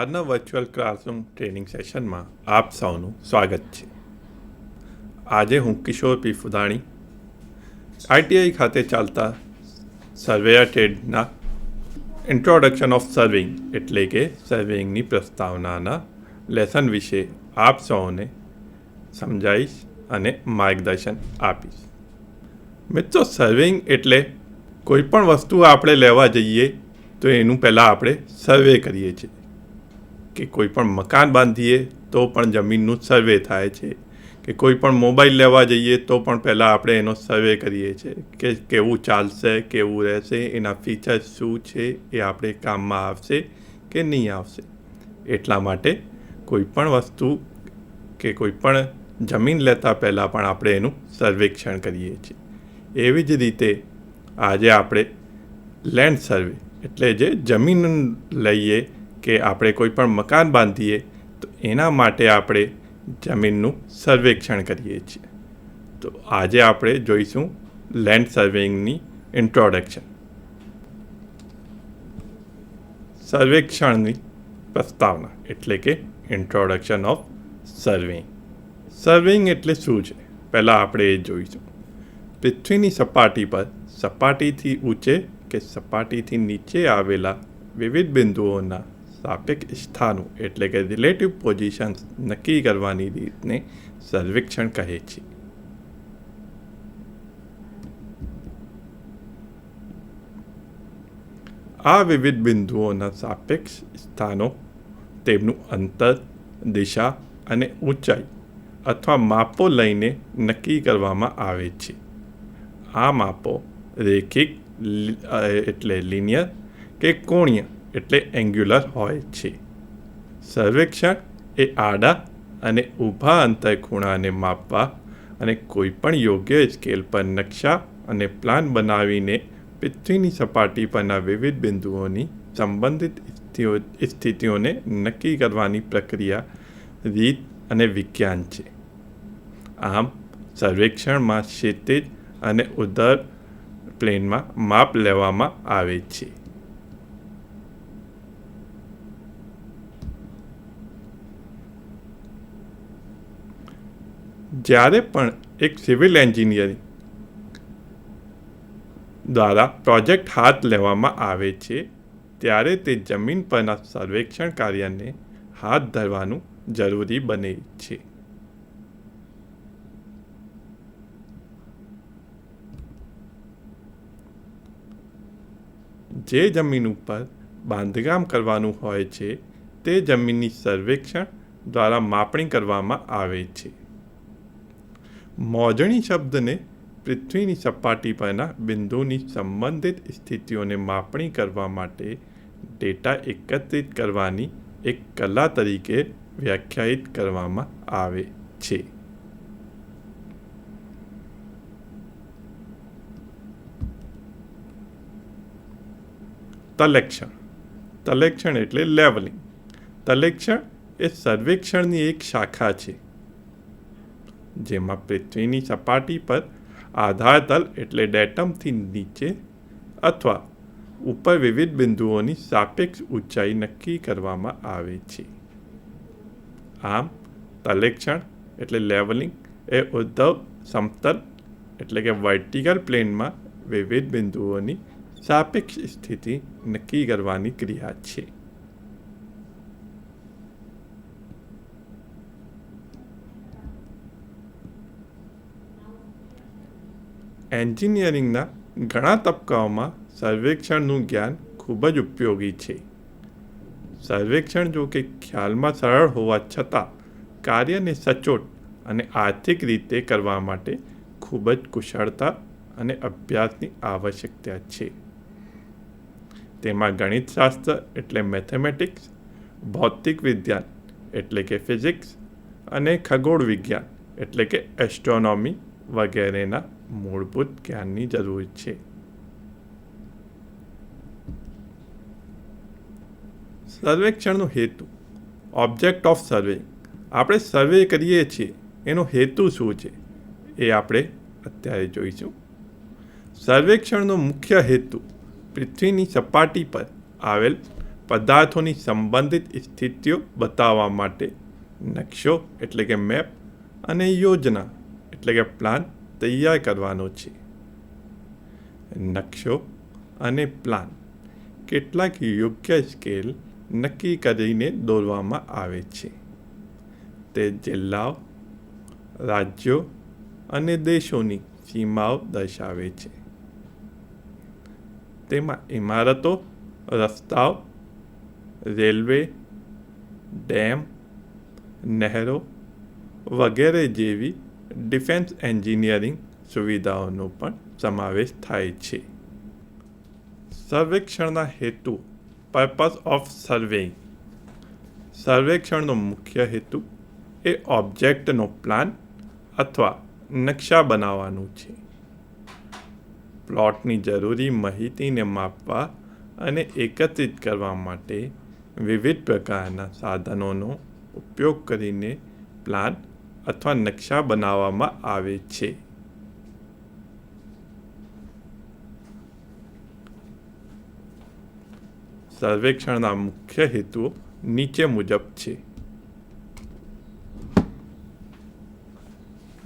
આજના virtual classroom training સેશનમાં આપ સૌનું સ્વાગત છે. આજે હું કિશોર પી. ફુદાણી આઈટીઆઈ ખાતે ચાલતા સર્વેયર ટ્રેડના ઇન્ટ્રોડક્શન ઓફ સર્વિંગ એટલે કે સર્વિંગની પ્રસ્તાવનાના લેસન વિશે આપ સૌને સમજાવીશ અને માર્ગદર્શન આપીશ. મિત્રો સર્વિંગ એટલે કોઈ પણ વસ્તુ આપણે લેવા જઈએ તો એનું પહેલાં આપણે સર્વે કરીએ છીએ. કે કોઈ પણ મકાન બાંધીએ, તો પણ જમીનનું સર્વે થાય છે. કે કોઈ પણ મોબાઈલ લેવા જઈએ, તો પણ પહેલાં આપણે એનો સર્વે કરીએ છીએ. કે કેવું ચાલશે, કેવું રહેશે, એના ફીચર્સ શું છે, એ આપણે કામમાં આવશે કે નહીં આવશે. એટલા માટે કોઈ પણ વસ્તુ કે કોઈ પણ જમીન લેતા પહેલાં પણ આપણે એનું સર્વેક્ષણ કરીએ છીએ. એવી જ રીતે આજે આપણે લેન્ડ સર્વે એટલે જે જમીન લઈએ કે આપણે કોઈ પણ મકાન બાંધીએ, તો એના માટે આપણે જમીનનું સર્વેક્ષણ કરીએ છીએ. તો આજે આપણે જોઈશું લેન્ડ સર્વેઇંગની ઇન્ટ્રોડક્શન સર્વેક્ષણની પ્રસ્તાવના, એટલે કે ઇન્ટ્રોડક્શન ઓફ સર્વેઇંગ સર્વેઇંગ એટલે શું છે? પહેલાં આપણે એ જોઈશું. પૃથ્વીની સપાટી પર, સપાટીથી ઊંચે કે સપાટીથી નીચે આવેલા વિવિધ બિંદુઓના સાપેક્ષ સ્થાનો એટલે કે રિલેટિવ પોઝિશન્સ નક્કી કરવાની રીતને સર્વેક્ષણ કહે છે. આ વિવિધ બિંદુઓના સાપેક્ષ સ્થાનો, તેમનું અંતર, દિશા અને ઊંચાઈ અથવા માપો લઈને નક્કી કરવામાં આવે છે. આ માપો રેખિક એટલે લિનિયર કે કોણીય એટલે એંગ્યુલર હોય છે. સર્વેક્ષણ એ આડા અને ઊભા અંતર ખૂણાને માપવા અને કોઈપણ યોગ્ય સ્કેલ પર નકશા અને પ્લાન બનાવીને પૃથ્વીની સપાટી પરના વિવિધ બિંદુઓની સંબંધિત સ્થિતિઓને નક્કી કરવાની પ્રક્રિયા, રીત અને વિજ્ઞાન છે. આમ, સર્વેક્ષણમાં ક્ષિતિજ અને ઉદર પ્લેનમાં માપ લેવામાં આવે છે. જ્યારે પણ એક સિવિલ એન્જિનિયરિંગ દ્વારા પ્રોજેક્ટ હાથ લેવામાં આવે છે, ત્યારે તે જમીન પરના સર્વેક્ષણ કાર્યને હાથ ધરવાનું જરૂરી બને છે. જે જમીન ઉપર બાંધકામ કરવાનું હોય છે, તે જમીનની સર્વેક્ષણ દ્વારા માપણી કરવામાં આવે છે. મોજણી શબ્દને પૃથ્વીની સપાટી પરના બિંદુની સંબંધિત સ્થિતિઓને માપણી કરવા માટે ડેટા એકત્રિત કરવાની એક કલા તરીકે વ્યાખ્યાયિત કરવામાં આવે છે. તલેક્ષણ. તલેક્ષણ એટલે લેવલિંગ. તલેક્ષણ એ સર્વેક્ષણની એક શાખા છે. જેમાં પૃથ્વીની સપાટી પર આધારતલ એટલે ડેટમથી નીચે અથવા ઉપર વિવિધ બિંદુઓની સાપેક્ષ ઊંચાઈ નક્કી કરવામાં આવે છે. આમ, તલેક્ષણ એટલે લેવલિંગ એ ઉદ્ધવ સમતલ એટલે કે વર્ટિકલ પ્લેનમાં વિવિધ બિંદુઓની સાપેક્ષ સ્થિતિ નક્કી કરવાની ક્રિયા છે. એન્જિનિયરિંગના ઘણા તબક્કાઓમાં સર્વેક્ષણનું જ્ઞાન ખૂબ જ ઉપયોગી છે. સર્વેક્ષણ જો કે ખ્યાલમાં સરળ હોવા છતાં કાર્યને સચોટ અને આર્થિક રીતે કરવા માટે ખૂબ જ કુશળતા અને અભ્યાસની આવશ્યકતા છે. તેમાં ગણિતશાસ્ત્ર એટલે મેથેમેટિક્સ, ભૌતિક વિજ્ઞાન એટલે કે ફિઝિક્સ અને ખગોળ વિજ્ઞાન એટલે કે એસ્ટ્રોનોમી વગેરેના મૂળભૂત જ્ઞાનની જરૂર છે. સર્વેક્ષણનો હેતુ. Object of survey. આપણે સર્વે કરીએ છીએ. એનો હેતુ શું છે? એ આપણે અત્યારે જોઈશું. સર્વેક્ષણનો મુખ્ય હેતુ પૃથ્વીની સપાટી પર આવેલ પદાર્થોની સંબંધિત સ્થિતિઓ બતાવવા માટે નકશો, એટલે કે મેપ, અને યોજના, એટલે કે પ્લાન તૈયાર કરવાનો છે. નકશો અને પ્લાન કેટલાક યોગ્ય સ્કેલ નક્કી કરીને દોરવામાં આવે છે. તે જિલ્લાઓ, રાજ્યો અને દેશોની સીમાઓ દર્શાવે છે. તેમાં ઇમારતો, રસ્તાઓ, રેલવે, ડેમ, નહેરો વગેરે જેવી ડિફેન્સ એન્જિનિયરિંગ સુવિધાઓનો પણ સમાવેશ થાય છે. સર્વેક્ષણના હેતુ પર્પઝ ઓફ સર્વેઇંગ સર્વેક્ષણનો મુખ્ય હેતુ એ ઓબ્જેક્ટનો પ્લાન અથવા નકશા બનાવવાનું છે. પ્લોટની જરૂરી માહિતીને માપવા અને એકત્રિત કરવા માટે વિવિધ પ્રકારના સાધનોનો ઉપયોગ કરીને પ્લાન અથવા નકશા બનાવવામાં આવે છે. સર્વેક્ષણના મુખ્ય હેતુઓ નીચે મુજબ છે.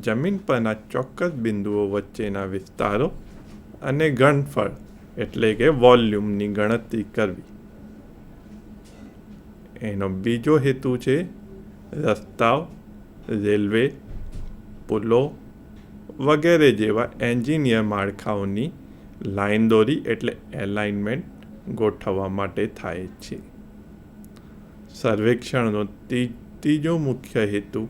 જમીન પરના ચોક્કસ બિંદુઓ વચ્ચેના વિસ્તારો અને ગણફળ એટલે કે વોલ્યુમની ગણતરી કરવી. એનો બીજો હેતુ છે રસ્તાઓ રેલવે, પુલો વગેરે જેવા એન્જિનિયર માળખાઓની લાઈન દોરી એટલે એલાઇનમેન્ટ ગોઠવવા માટે થાય છે. સર્વેક્ષણનો ત્રીજો મુખ્ય હેતુ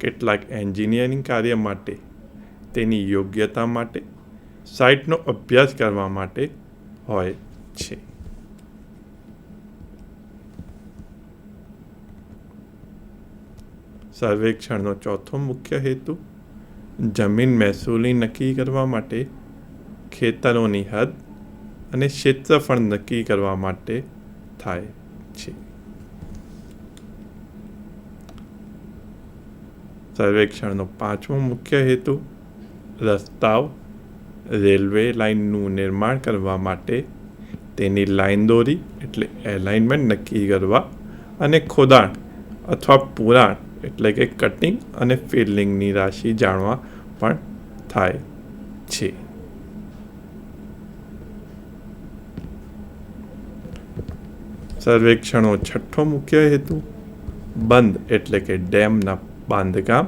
કેટલાક એન્જિનિયરિંગ કાર્ય માટે, તેની યોગ્યતા માટે, સાઇટનો અભ્યાસ કરવા માટે હોય છે. સર્વેક્ષણનો ચોથો મુખ્ય હેતુ, જમીન મહેસૂલી નક્કી કરવા માટે ખેતરોની હદ અને ક્ષેત્રફળ નક્કી કરવા માટે થાય છે. સર્વેક્ષણનો પાંચમો મુખ્ય હેતુ, રસ્તાઓ રેલવે લાઇનનું નિર્માણ કરવા માટે તેની લાઈન દોરી એટલે એલાઇનમેન્ટ નક્કી કરવા અને ખોદાણ અથવા પુરાણ એટલે કે કટિંગ અને ફિલિંગની રાશિ જાણવા પણ થાય છે. સર્વેક્ષણો છઠ્ઠો મુખ્ય હેતુ, બંધ એટલે કે ડેમના બાંધકામ.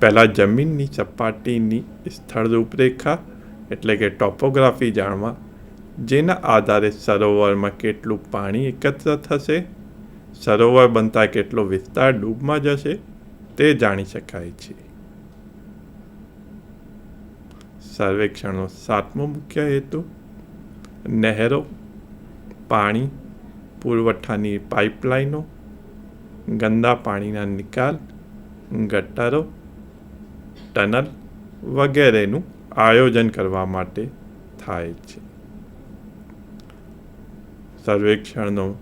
પહેલાં જમીનની સપાટીની સ્થળ રૂપરેખા એટલે કે ટોપોગ્રાફી જાણવા, જેના આધારે સરોવરમાં કેટલું પાણી એકત્ર થશે? સરોવર બનતા કેટલો વિસ્તાર ડૂબમાં જશે તે જાણી શકાય છે. સર્વેક્ષણનો સાતમો મુખ્ય હેતુ, નહેરો, પાણી, પુરવઠાની પાઇપલાઇનો, ગંદા પાણીના નિકાલ, ગટરો, ટનલ વગેરેનું આયોજન કરવા માટે થાય છે. સર્વેક્ષણનો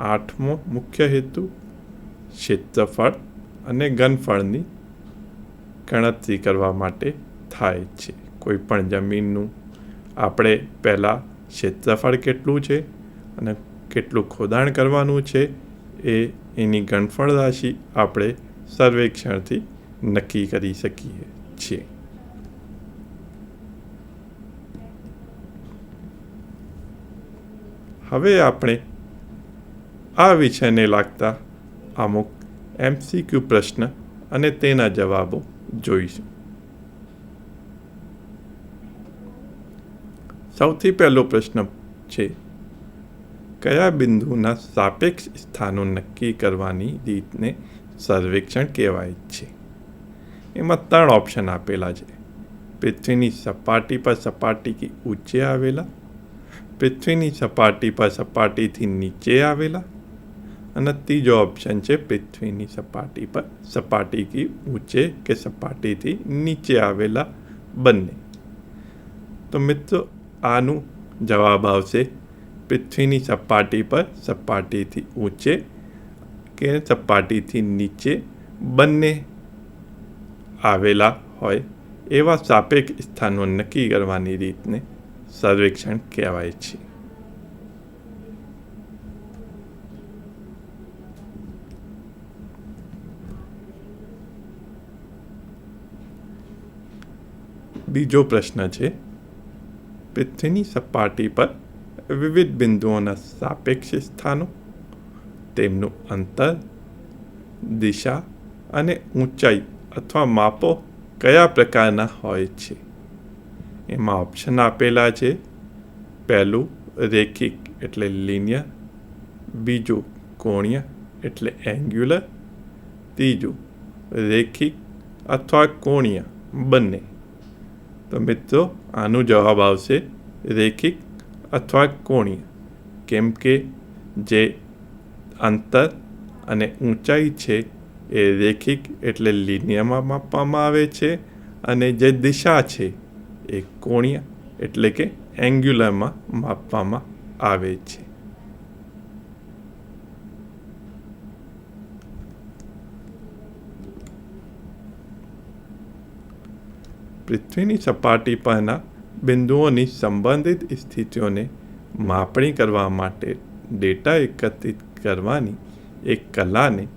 આઠમો મુખ્ય હેતુ ક્ષેત્રફળ અને ઘનફળની ગણતરી કરવા માટે થાય છે. કોઈપણ જમીનનું આપણે પહેલાં ક્ષેત્રફળ કેટલું છે અને કેટલું ખોદાણ કરવાનું છે એ એની ગણફળ રાશિ આપણે સર્વેક્ષણથી નક્કી કરી શકીએ છીએ. હવે આપણે આ વિષયને લાગતા અમુક એમસીક્યુ પ્રશ્ન અને તેના જવાબો જોઈશું. સૌથી પહેલો પ્રશ્ન છે, કયા બિંદુના સાપેક્ષ સ્થાનો નક્કી કરવાની રીતને સર્વેક્ષણ કહેવાય છે? એમાં ત્રણ ઓપ્શન આપેલા છે. પૃથ્વીની સપાટી પર સપાટીથી ઊંચે આવેલા, પૃથ્વીની સપાટી પર સપાટીથી નીચે આવેલા અને ત્રીજો ઓપ્શન છે પૃથ્વીની સપાટી પર. સપાટીથી ઊંચે કે સપાટીથી નીચે આવેલા બંને? તો મિત્રો, આનું જવાબ આવશે પૃથ્વીની સપાટી પર, સપાટીથી ઊંચે કે સપાટીથી નીચે બંને આવેલા હોય એવા સાપેક્ષ સ્થાનો નક્કી કરવાની રીતને સર્વેક્ષણ કહેવાય છે. બીજો પ્રશ્ન છે. પૃથ્વીની સપાટી પર વિવિધ બિંદુઓના સાપેક્ષ સ્થાનો, તેમનું અંતર, દિશા અને ઊંચાઈ અથવા માપો કયા પ્રકારના હોય છે? એમાં ઓપ્શન આપેલા છે. પહેલું રેખિક એટલે લિનિયર બીજું કોણીય એટલે એંગ્યુલર ત્રીજું રેખિક અથવા કોણીય બંને. તો મિત્રો આનો જવાબ આવશે. રેખિક અથવા કોણીય? કેમ કે જે અંતર અને ઊંચાઈ છે એ રેખિક એટલે લિનિયરમાં માપવામાં આવે છે અને જે દિશા છે એ કોણીય એટલે કે એંગ્યુલરમાં માપવામાં આવે છે. પૃથ્વીની સપાટી પરના બિંદુઓની સંબંધિત સ્થિતિઓને માપણી કરવા માટે ડેટા એકત્રિત કરવાની એક કલાને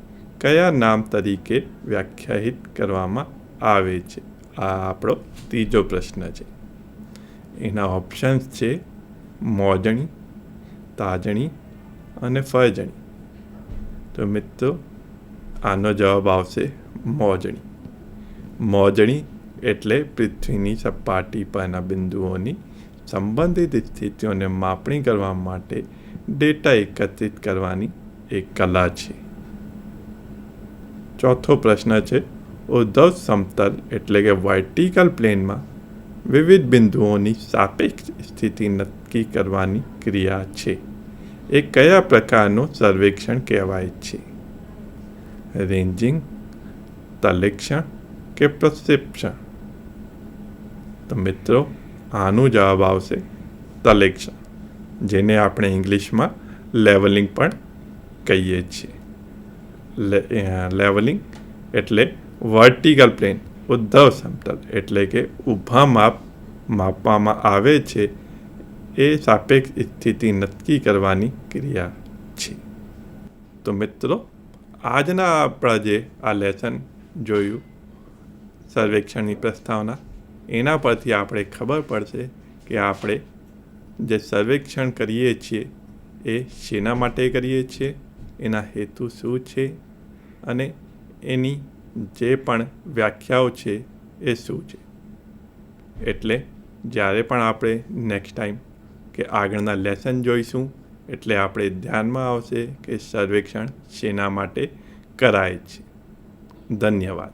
કયા નામ તરીકે વ્યાખ્યાયિત કરવામાં આવે છે? આ આપણો ત્રીજો પ્રશ્ન છે. એના ઓપ્શન્સ છે મોજણી, તાજણી અને ફળજણી. તો મિત્રો, આનો જવાબ આવશે મોજણી. મોજણી એટલે પૃથ્વીની સપાટી પરના બિંદુઓની સંબંધિત સ્થિતિઓને માપણી કરવા માટે ડેટા એકત્રિત કરવાની એક કલા છે. ચોથો પ્રશ્ન છે ઉદ્ધવ સમતલ એટલે કે વર્ટિકલ પ્લેનમાં વિવિધ બિંદુઓની સાપેક્ષ સ્થિતિ નક્કી કરવાની ક્રિયા છે. એ કયા પ્રકારનું સર્વેક્ષણ કહેવાય છે? રેન્જિંગ, તલેક્ષણ કે પ્રક્ષેપણ તો મિત્રો, આનો જવાબ આવશે તલેક્ષણ જેને આપણે ઇંગ્લિશમાં લેવલિંગ પણ કહીએ છીએ. લેવલિંગ એટલે વર્ટિકલ પ્લેન ઉદ્ધવ સમતલ એટલે કે ઊભા માપ, માપવામાં આવે છે એ સાપેક્ષ સ્થિતિ નક્કી કરવાની ક્રિયા છે. તો મિત્રો, આજના આપણા જે આ લેસન જોયું, સર્વેક્ષણની પ્રસ્તાવના એના પરથી આપણે ખબર પડશે કે આપણે જે સર્વેક્ષણ કરીએ છીએ, એ શેના માટે કરીએ છીએ, એના હેતુ શું છે અને એની જે પણ વ્યાખ્યાઓ છે એ શું છે. એટલે જ્યારે પણ આપણે નેક્સ્ટ ટાઈમ કે આગળના લેસન જોઈશું, એટલે આપણે ધ્યાનમાં આવશે કે સર્વેક્ષણ શેના માટે કરાય છે. ધન્યવાદ.